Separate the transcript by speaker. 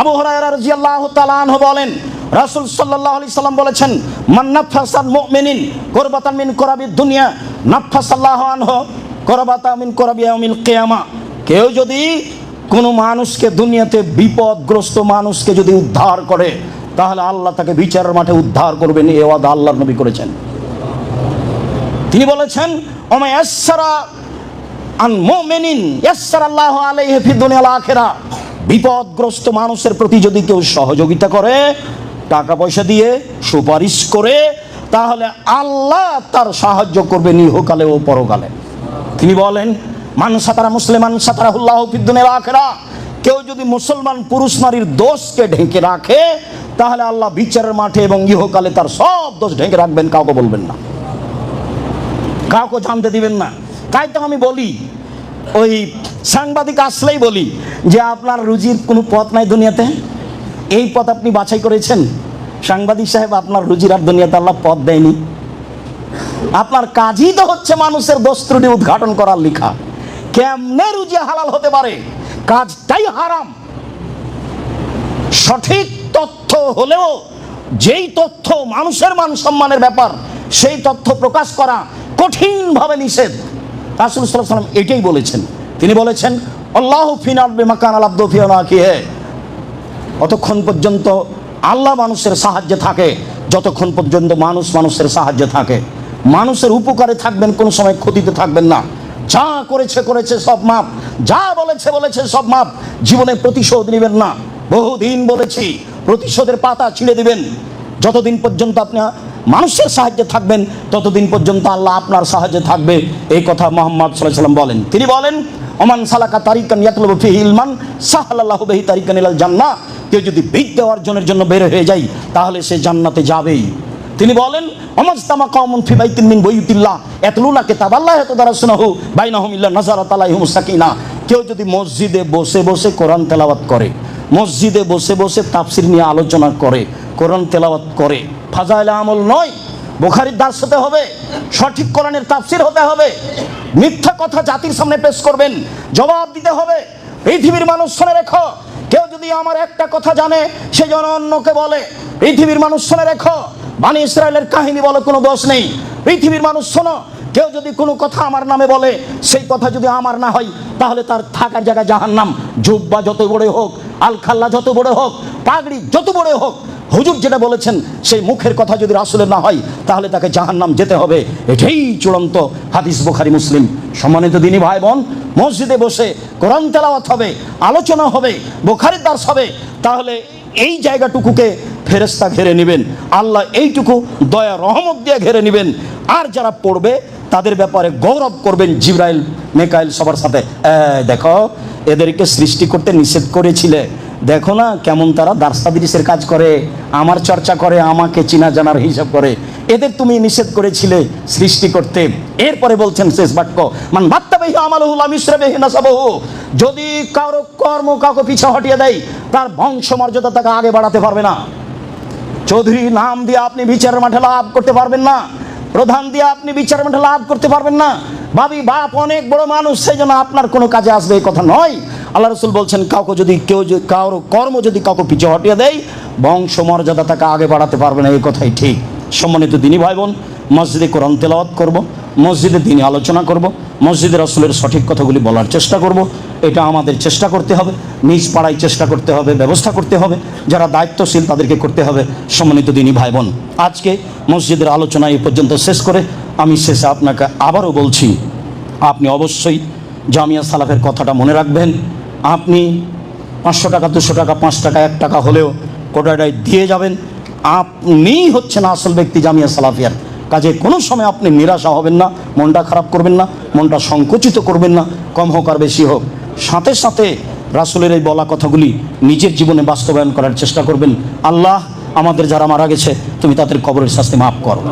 Speaker 1: আবু হরায়রা রাদিয়াল্লাহু তাআলা আনহু বলেন, রাসূল সাল্লাল্লাহু আলাইহি সাল্লাম বলেছেন, মান নাফাসান মুমিনিন কুরবাতান মিন কুরাবিদ দুনিয়া নাফাসাল্লাহু আনহু কুরবাতান মিন কুরাবি ইয়াউমিল কিয়ামা। কেউ যদি কোনো মানুষকে দুনিয়াতে বিপদগ্রস্ত মানুষকে যদি উদ্ধার করে, তাহলে আল্লাহ তাকে বিচারের মাঠে উদ্ধার করবেন, এ ওয়াদা আল্লাহর নবী করেছেন। তিনি বলেছেন, ওমা ইয়াসসারা আন মুমিনিন, ইয়াসসারাল্লাহু আলাইহি ফি দুনিয়াল আখিরা বিপদগ্রস্ত মানুষের প্রতি যদি কেউ সহযোগিতা করে টাকা পয়সা দিয়ে সুপারিশ করে, তাহলে আল্লাহ তার সাহায্য করবেন ইহকালে ও পরকালে। তিনি বলেন, মান সাতারা মুসলিমান সাতারাহুল্লাহ ফিদ্দুনের কেউ যদি মুসলমান পুরুষ নারীর দোষকে ঢেকে রাখে, তাহলে আল্লাহ বিচারের মাঠে এবং ইহকালে তার সব দোষ ঢেকে রাখবেন, কাউকে বলবেন না। কাউকে জানতে দিবেন না। তাই তো আমি বলি, ওই সাংবাদিক আসলেই বলি যে আপনার রুজির কোনো পথ নাই দুনিয়াতে? এই পথ আপনি বাছাই করেছেন? সাংবাদিক সাহেব, আপনার রুজির আর দুনিয়াতে আল্লাহ পথ দেয়নি। আপনার কাজই তো হচ্ছে মানুষের দোস্ত্রুটি উদ্ঘাটন করার লেখা। কেমনে রুজি হালাল হতে পারে? কাজটাই হারাম। সঠিক তথ্য হলেও যেই তথ্য মানুষের মান সম্মানের ব্যাপার, সেই তথ্য প্রকাশ করা কঠিনভাবে নিষেধ। রাসুল সাল্লাম এটাই বলেছেন। তিনি বলেছেন, আল্লাহ আলাব্দ ফিয়ানা কি হে। অতক্ষণ পর্যন্ত আল্লাহ মানুষের সাহায্যে থাকে, যতক্ষণ পর্যন্ত মানুষ মানুষের সাহায্যে থাকে। মানুষের উপকারে থাকবেন, কোনো সময় ক্ষতিতে থাকবেন না। যা করেছে করেছে, সব মাপ যা বলেছে বলেছে, সব মাপ জীবনে প্রতিশোধ নেবেন না। বহুদিন বলেছি, প্রতিশোধের পাতা ছিঁড়ে দিবেন। যতদিন পর্যন্ত আপনি, মানুষের সাহায্যে থাকবেন, ততদিন পর্যন্ত আল্লাহ আপনার সাহায্যে থাকবে। এই কথা মোহাম্মদ সাল্লাহ সাল্লাম বলেন। তিনি বলেন ওমান সালাকা তারিকান ইয়াতলবু ফিহি ইলমান, সাহালাল্লাহু বিহি তারিকান ইলাল জান্নাহ। কেউ যদি বিদ্যা অর্জনের জন্য বের হয়ে যায়, তাহলে সে জান্নাতে যাবেই। তিনি বলেন অমজতামা ফি বাইতিন মিন বুয়ুতিল্লাহ ইয়াতলুনা কিতাবাল্লাহ ইয়াতাদারাসুনাহু বাইনাহুম ইল্লা নাযারাত আলাইহিমুস সাকিনা। কেউ যদি মসজিদে বসে বসে কোরআন তেলাওয়াত করে, মসজিদে বসে বসে তাফসির নিয়ে আলোচনা করে, কোরআন তেলাওয়াত করে, ফাজাইল আমল নয়, বুখারির দাস হতে হবে, সঠিক কোরআনের তাফসির হতে হবে। মিথ্যা কথা জাতির সামনে পেশ করবেন। জবাব দিতে হবে। পৃথিবীর মানুষ শুনে রেখো। কেউ যদি আমার একটা কথা জানে, সে যেন অন্যকে বলে। পৃথিবীর মানুষ শুনে রেখো। বানি ইসরায়েলের কাহিনী বলে কোনো দোষ নেই। পৃথিবীর মানুষ শোনো, কেউ যদি কোনো কথা আমার নামে বলে, সেই কথা যদি আমার না হয়, তাহলে তার থাকার জায়গা নাম জুব্বা যত বড় হোক, আলখাল্লা যত বড় হোক, পাগড়ি যত বড় হোক হুজুর যেটা বলেছেন, সেই মুখের কথা যদি রাসুলের না হয়, তাহলে তাকে জাহান নাম যেতে হবে। এটাই চূড়ান্ত হাদিস বুখারি, মুসলিম। সম্মানিত দিনী ভাই বোন মসজিদে বসে কোরআন তেলাওয়াত হবে, আলোচনা হবে, বুখারির দাস হবে, তাহলে এই জায়গাটুকুকে ফেরেস্তা ঘেরে নেবেন। আল্লাহ এইটুকু দয়া, রহমত দিয়ে ঘেরে নেবেন। আর যারা পড়বে, তাদের ব্যাপারে গৌরব করবেন জিব্রাইল, মেকাইল সবার সাথে। দেখো, এদেরকে সৃষ্টি করতে নিষেধ করেছিলে। দেখো না কেমন তারা দার্সাদিরিসের কাজ করে, আমার চর্চা করে, আমাকে চিনা জানার হিসাব করে। এদের তুমি নিষেধ করেছিলে সৃষ্টি করতে। এরপরে বলছেন শেষ বাক্য, মান যদি কারও কর্ম কাউকে পিছা হটিয়ে দেয়, তার বংশ মর্যাদা তাকে আগে বাড়াতে পারবে না। চৌধুরী, নাম দিয়ে আপনি বিচারের মাঠে লাভ করতে পারবেন না। প্রধান দিয়ে আপনি বিচারের মাঠে লাভ করতে পারবেন না। ভাবি, বাপ অনেক বড় মানুষ, সেই জন্য আপনার কোনো কাজে আসবে এই কথা নয়। আল্লাহ রসুল বলছেন, কাউকে যদি কেউ কারও কর্ম যদি কাউকে পিছু হটিয়ে দেয়, বংশ মর্যাদা তাকে আগে বাড়াতে পারবে না, এই কথাই ঠিক। সম্মানিত দিনী ভাই বোন মসজিদে কোরআন তেলাওয়াত করব, মসজিদে দিনে আলোচনা করব মসজিদের রসুলের সঠিক কথাগুলি বলার চেষ্টা করব। এটা আমাদের চেষ্টা করতে হবে, নিজ পাড়ায় চেষ্টা করতে হবে, ব্যবস্থা করতে হবে, যারা দায়িত্বশীল তাদেরকে করতে হবে, সম্মানিত দিনী ভাই বোন আজকে মসজিদের আলোচনা এই পর্যন্ত শেষ করে আমি শেষে আপনাকে আবারও বলছি, আপনি অবশ্যই জামিয়া সালাফের কথাটা মনে রাখবেন। আপনি পাঁচশো টাকা, দুশো টাকা, পাঁচ টাকা, এক টাকা হলেও কোটাটায় দিয়ে যাবেন। আপনিই হচ্ছেন আসল ব্যক্তি জামিয়া সালাফিয়ার। কাজে কোনো সময় আপনি নিরাশা হবেন না, মনটা খারাপ করবেন না, মনটা সংকুচিত করবেন না, কম হোক আর বেশি হোক। সাথে সাথে রাসুলের এই বলা কথাগুলি নিজের জীবনে বাস্তবায়ন করার চেষ্টা করবেন। আল্লাহ আমাদের যারা মারা গেছে, তুমি তাদের কবরের শাস্তি মাফ করো।